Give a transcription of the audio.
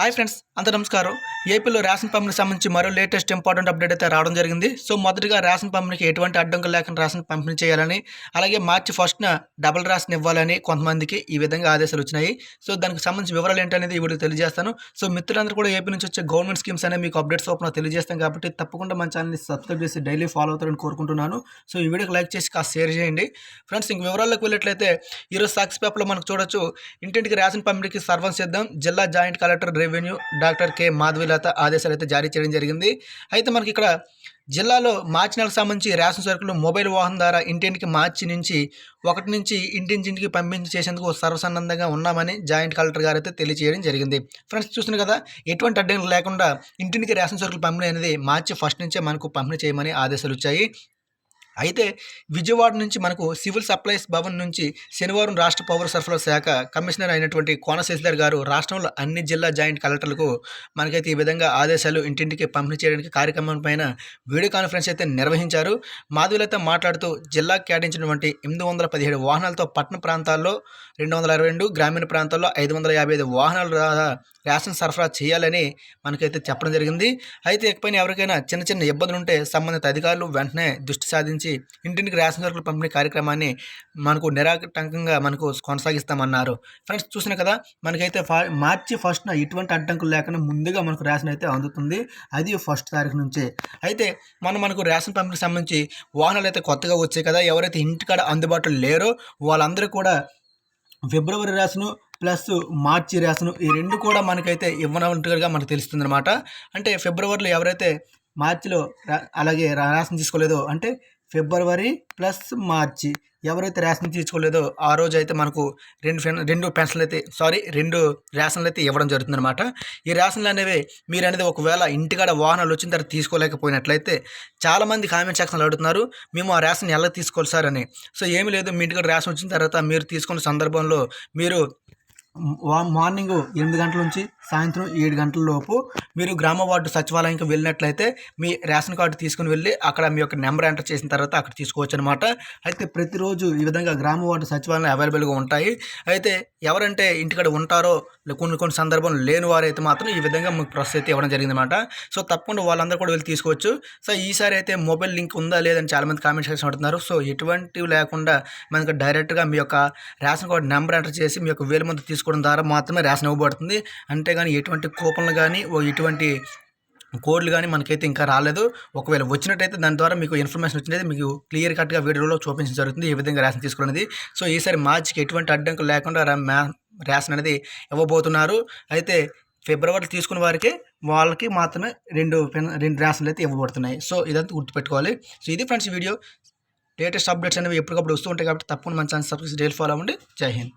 Hi friends అంత నమస్కారం. ఏపీలో రేషన్ పంపిణీకి సంబంధించి మరో లేటెస్ట్ ఇంపార్టెంట్ అప్డేట్ అయితే రావడం జరిగింది. సో మొదటిగా రేషన్ పంపిణీకి ఎటువంటి అడ్డంకులు లేకుండా రేషన్ పంపిణీ చేయాలని అలాగే మార్చి ఫస్ట్న డబుల్ రేషన్ ఇవ్వాలని కొంతమందికి ఈ విధంగా ఆదేశాలు వచ్చినాయి. సో దానికి సంబంధించి వివరాలు ఏంటనేది ఇప్పుడు తెలియజేస్తాను. సో మిత్రులందరూ కూడా ఏపీ నుంచి వచ్చే గవర్నమెంట్ స్కీమ్స్ అనేవి మీకు అప్డేట్స్ ఓపెన్ తెలియజేస్తాం కాబట్టి తప్పకుండా మన ఛానల్ని సబ్స్క్రైబ్ చేసి డైలీ ఫాలో అవుతారని కోరుకుంటున్నాను. సో ఈ వీడియోకి లైక్ చేసి కాస్త షేర్ చేయండి. ఫ్రెండ్స్ ఇంక వివరాల్లోకి వెళ్ళినట్లయితే ఈరోజు సాక్స్ పేపర్లో మనకు చూడొచ్చు ఇంటింటికి రేషన్ పంపిణీకి సర్వం సిద్ధం. జిల్లా joint collector revenue doctor K Madhavilatha ఆదేశాలు అయితే జారీ చేయడం జరిగింది. అయితే మనకి ఇక్కడ జిల్లాలో మార్చి నెలకు సంబంధించి రేషన్ సరుకులు మొబైల్ వాహనం ద్వారా ఇంటింటికి మార్చి నుంచి ఒకటి నుంచి ఇంటింటికి పంపించి చేసేందుకు సర్వసన్నందంగా ఉన్నామని జాయింట్ కలెక్టర్ గారు అయితే తెలియజేయడం జరిగింది. ఫ్రెండ్స్ చూస్తున్నారు కదా ఎటువంటి అడ్డంకులు లేకుండా ఇంటింటికి రేషన్ సరుకులు పంపిణీ అనేది మార్చి ఫస్ట్ నుంచే మనకు పంపిణీ చేయమని ఆదేశాలు వచ్చాయి. అయితే విజయవాడ నుంచి మనకు సివిల్ సప్లైస్ భవన్ నుంచి శనివారం రాష్ట్ర పౌర సరఫరా శాఖ కమిషనర్ అయినటువంటి కోన శశిధర్ గారు రాష్ట్రంలో అన్ని జిల్లా జాయింట్ కలెక్టర్లకు మనకైతే ఈ విధంగా ఆదేశాలు ఇంటింటికి పంపిణీ చేయడానికి కార్యక్రమం పైన వీడియో కాన్ఫరెన్స్ అయితే నిర్వహించారు. మాధవులతో మాట్లాడుతూ జిల్లా కేటాయించినటువంటి ఎనిమిది వందల పదిహేడు వాహనాలతో పట్టణ ప్రాంతాల్లో రెండు వందల అరవై రెండు గ్రామీణ ప్రాంతాల్లో ఐదు వందల యాభై ఐదు వాహనాలు రేషన్ సరఫరా చేయాలని మనకైతే చెప్పడం జరిగింది. అయితే ఇకపైన ఎవరికైనా చిన్న చిన్న ఇబ్బందులు ఉంటే సంబంధిత అధికారులు వెంటనే దృష్టి సాధించి ఇంటింటికి రేషన్ సరుకులు పంపిణీ కార్యక్రమాన్ని మనకు నిరాటంకంగా మనకు కొనసాగిస్తామన్నారు. ఫ్రెండ్స్ చూసిన కదా మనకైతే మార్చి ఫస్ట్న ఎటువంటి అడ్డంకులు లేకుండా ముందుగా మనకు రేషన్ అయితే అందుతుంది. అది ఫస్ట్ తారీఖు నుంచే. అయితే మనం మనకు రేషన్ పంపిణీకి సంబంధించి వాహనాలు అయితే కొత్తగా వచ్చాయి కదా ఎవరైతే ఇంటికాడ అందుబాటులో లేరో వాళ్ళందరూ కూడా ఫిబ్రవరి రేషను ప్లస్ మార్చి రేషను ఈ రెండు కూడా మనకైతే ఇవ్వనట్టుగా మనకు తెలుస్తుంది అనమాట అంటే ఫిబ్రవరిలో ఎవరైతే మార్చిలో అలాగే రేషన్ తీసుకోలేదో అంటే ఫిబ్రవరి ప్లస్ మార్చి. ఎవరైతే రేషన్ తీసుకోలేదో ఆ రోజు అయితే మనకు రెండు రెండు పెన్షన్లు అయితే సారీ రెండు రేషన్లు అయితే ఇవ్వడం జరుగుతుందన్నమాట. ఈ రేషన్లు అనేవి మీరు అనేది ఒకవేళ ఇంటికాడ వాహనాలు వచ్చిన తర్వాత తీసుకోలేకపోయినట్లయితే చాలామంది కామెంట్ సెక్షన్లో అడుగుతున్నారు మేము ఆ రేషన్ ఎలా తీసుకోవాలి సార్? అని. సో ఏమీ లేదు మీ ఇంటికాడ రేషన్ వచ్చిన తర్వాత మీరు తీసుకున్న సందర్భంలో మీరు మార్నింగ్ ఎనిమిది గంటల నుంచి సాయంత్రం ఏడు గంటల లోపు మీరు గ్రామ వార్డు సచివాలయంకి వెళ్ళినట్లయితే మీ రేషన్ కార్డు తీసుకుని వెళ్ళి అక్కడ మీ యొక్క నెంబర్ ఎంటర్ చేసిన తర్వాత అక్కడ తీసుకోవచ్చు అనమాట అయితే ప్రతిరోజు ఈ విధంగా గ్రామ వార్డు సచివాలయం అవైలబుల్గా ఉంటాయి. అయితే ఎవరంటే ఇంటికాడ ఉంటారో కొన్ని కొన్ని సందర్భంలో లేని వారైతే మాత్రం ఈ విధంగా మీకు ప్రాసెస్ అయితే ఇవ్వడం జరిగిందన్నమాట. సో తప్పకుండా వాళ్ళందరూ కూడా వెళ్ళి తీసుకోవచ్చు. సో ఈసారి అయితే మొబైల్ లింక్ ఉందా లేదని చాలామంది కామెంట్ సెక్షన్ అడుగుతున్నారు. సో ఎటువంటివి లేకుండా మనకు డైరెక్ట్గా మీ యొక్క రేషన్ కార్డు నెంబర్ ఎంటర్ చేసి మీ యొక్క వేలు మంది తీసుకోవడం ద్వారా మాత్రమే రేషన్ ఇవ్వబడుతుంది. అంతేగాని ఎటువంటి కూపన్లు కానీ ఎటువంటి కోడ్లు కానీ మనకైతే ఇంకా రాలేదు. ఒకవేళ వచ్చినట్టయితే దాని ద్వారా మీకు ఇన్ఫర్మేషన్ వచ్చినది మీకు క్లియర్ కట్గా వీడియోలో చూపించడం జరుగుతుంది. ఈ విధంగా రేషన్ తీసుకున్నది సో ఈసారి మార్చికి ఎటువంటి అడ్డంకులు లేకుండా రేషన్ అనేది ఇవ్వబోతున్నారు. అయితే ఫిబ్రవరి తీసుకున్న వారికి వాళ్ళకి మాత్రమే రెండు రెండు రేషన్లు అయితే ఇవ్వబడుతున్నాయి. సో ఇదంతా గుర్తుపెట్టుకోవాలి. సో ఇది ఫ్రెండ్స్ వీడియో. లేటెస్ట్ అప్డేట్స్ అనేవి ఎప్పటికప్పుడు వస్తూ ఉంటాయి కాబట్టి తప్పకుండా మన ఛానల్ సబ్స్క్రైబ్ డైలీ ఫాలో అవ్వండి. జై హింద్.